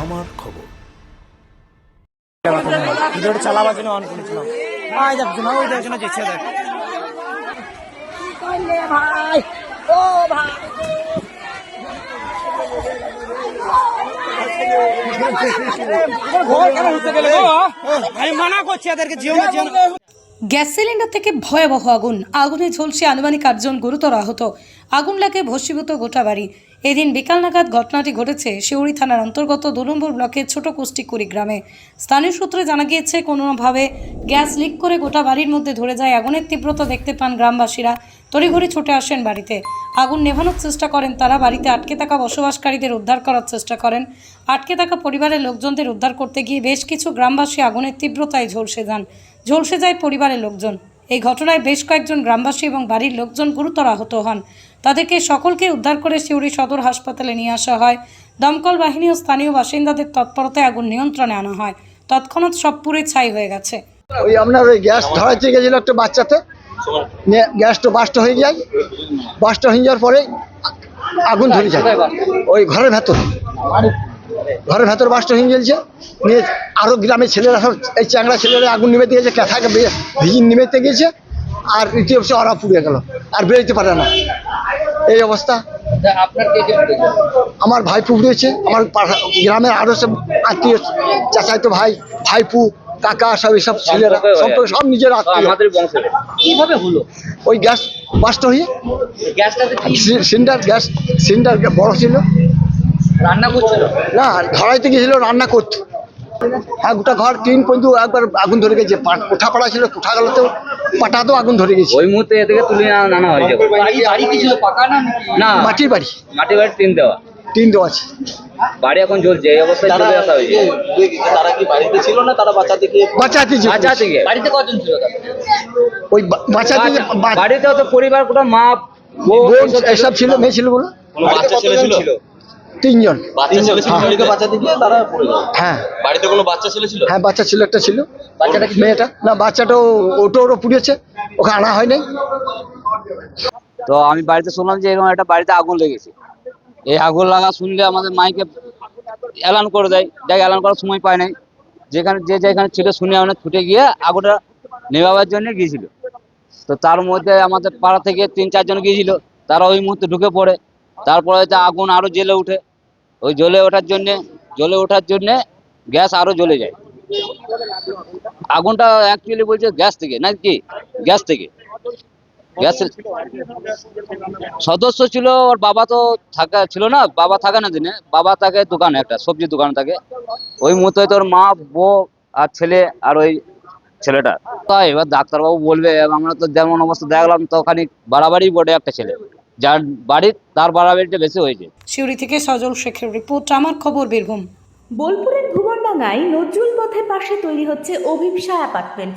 আমার খবর। ভিডিওটা চালাবার জন্য অন করেছিলাম। আয় যাক জন্য ওই দেখার জন্য যেছে দেখ। আমি মানা করছি এদেরকে জিও জিও না। গ্যাস সিলিন্ডার থেকে ভয়াবহ আগুন। আগুনে ঝলসে আনুমানিক আটজন গুরুতর আহত। আগুন লাগে ভস্মীভূত গোটা বাড়ি। এদিন বিকাল নাগাদ ঘটনাটি ঘটেছে শিউড়ি থানার অন্তর্গত দু ব্লকের ছোট কুষ্টিকুড়ি গ্রামে। স্থানীয় সূত্রে জানা গিয়েছে, কোনোভাবে গ্যাস লিক করে গোটা বাড়ির মধ্যে ধরে যায় আগুনের তীব্রতা দেখতে পান গ্রামবাসীরা। তড়িঘড়ি ছুটে আসেন বাড়িতে। আগুন নেভানোর চেষ্টা করেন তারা। বাড়িতে আটকে থাকা বসবাসকারীদের উদ্ধার করার চেষ্টা করেন। আটকে থাকা পরিবারের লোকজনদের উদ্ধার করতে গিয়ে বেশ কিছু গ্রামবাসী আগুনের তীব্রতায় ঝলসে যান। ঝলসে যায় পরিবারের লোকজন। এই ঘটনায় বেশ কয়েকজন গ্রামবাসী এবং বাড়ির লোকজন গুরুতর আহত হন। তাদেরকে সকলকে উদ্ধার করে সিউড়ি সদর হাসপাতালে নিয়ে আসা হয়। দমকল বাহিনী ও স্থানীয় বাসিন্দাদের তৎপরতায় আগুন নিয়ন্ত্রণে আনা হয়। তৎক্ষণাৎ সব পুরে ছাই হয়ে গেছে। ওই আপনার ওই গ্যাস ধরাইতে গেছিল একটা বাচ্চাতে। গ্যাসটা বাস্ট হয়ে যায়। বাস্ট হয়ে যাওয়ার পরে আগুন ধরে যায়। ওই ঘরের ভেতর। ঘরের ভেতর বাস্ট হয়ে গেছে। নিয়ে আরও গ্রামের ছেলেরা সব এই চ্যাংড়া ছেলেরা আগুন নিমেতে গেছে ক্যাথাকে ভিজি নিমেতে গেছে। আর ইতিহাসে ওরা পুড়ে গেল আর বেরোতে পারে না। এই অবস্থা। আমার ভাই পুড়িয়েছে আমার গ্রামের আরও সব আত্মীয় চাচাইতো ভাই ভাইপু কাকা সব এসব ছেলেরা সম্পর্কে সব নিজের আত্মীয়। আমাদের বংশের কীভাবে হলো? ওই গ্যাস বাস্ট হয়ে গ্যাসটা সিলিন্ডার গ্যাস সিলিন্ডার বড় ছিল। রান্না করছিল? না ধরাইতে গেছিল রান্না করতে। হ্যাঁ গোটা ঘর তিন পর্যন্ত একবার আগুন ধরে গেছে। পা- কোঠা পাড়া ছিল কোঠা গেলোতেও পাটাতেও আগুন ধরে গেছে। ওই মুহূর্তে এদিকে তুলে আনা- নানা হয়ে যাবে। বাড়ি বাড়ি কি ছিল পাকা না না। মাটির বাড়ি। মাটি বাড়ি টিন দেওয়া। তিন দেওয়া আছে। বাড়ি এখন জ্বলছে এই অবস্থায় চলে আসা হয়েছে। তারা কি বাড়িতে ছিল না? তারা বাচ্চা থেকে বাঁচাতে যে থেকে। বাড়িতে কজন ছিল ওই বাঁচাতে বাড়িতে তো পরিবার পুরো মা বউ বোন এসব ছিল। মেয়ে ছিল বলো। বাচ্চা ছেলে ছিল। তিনজন। গেল? হ্যাঁ। বাড়িতে কোনো বাচ্চা ছেলে ছিল? হ্যাঁ বাচ্চা ছিল একটা ছিল। বাচ্চাটা মেয়েটা। না বাচ্চাটাও ওটো ওটো পুড়িয়েছে। ওকে আনা হয় নাই তো আমি বাড়িতে শুনলাম যে এরকম একটা বাড়িতে আগুন লেগেছে। এই আগুন লাগা শুনলে আমাদের মাইকে এলান করে দেয়। দেখ এলান করার সময় পায় নাই। যেখানে যে যেখানে ছিল শুনে আমরা ছুটে গিয়ে আগুনটা নেভাবার জন্য গিয়েছিল। তো তার মধ্যে আমাদের পাড়া থেকে তিন চারজন গিয়েছিল। তারা ওই মুহূর্তে ঢুকে পড়ে। তারপরে হয়তো আগুন আরও জ্বলে উঠে ওই জ্বলে ওঠার জন্যে, জ্বলে ওঠার জন্যে গ্যাস আরও জ্বলে যায়। আগুনটা অ্যাকচুয়ালি বলছে গ্যাস থেকে, নাকি গ্যাস থেকে। গ্যাস সদস্য ছিল, ওর বাবা তো থাকা, ছিল না, বাবা থাকে না দিনে। বাবা থাকে দোকানে একটা সবজি দোকান থাকে। ওই মুহূর্তে তোর মা, বউ আর ছেলে আর ওই ছেলেটা। তাই এবার ডাক্তারবাবু বলবে, আমরা তো যেমন অবস্থা, দেখলাম তো খানিক বাড়াবাড়ি বটে একটা ছেলে। যার বাড়ির তার বাড়াবাড়িটা বেশি হয়েছে। সিউড়ি থেকে সজল শেখের রিপোর্ট আমার খবর বীরভূম। বোলপুরের ভুবনডাঙ্গায় নজরুল পথের পাশে তৈরি হচ্ছে অভিপসা অ্যাপার্টমেন্ট।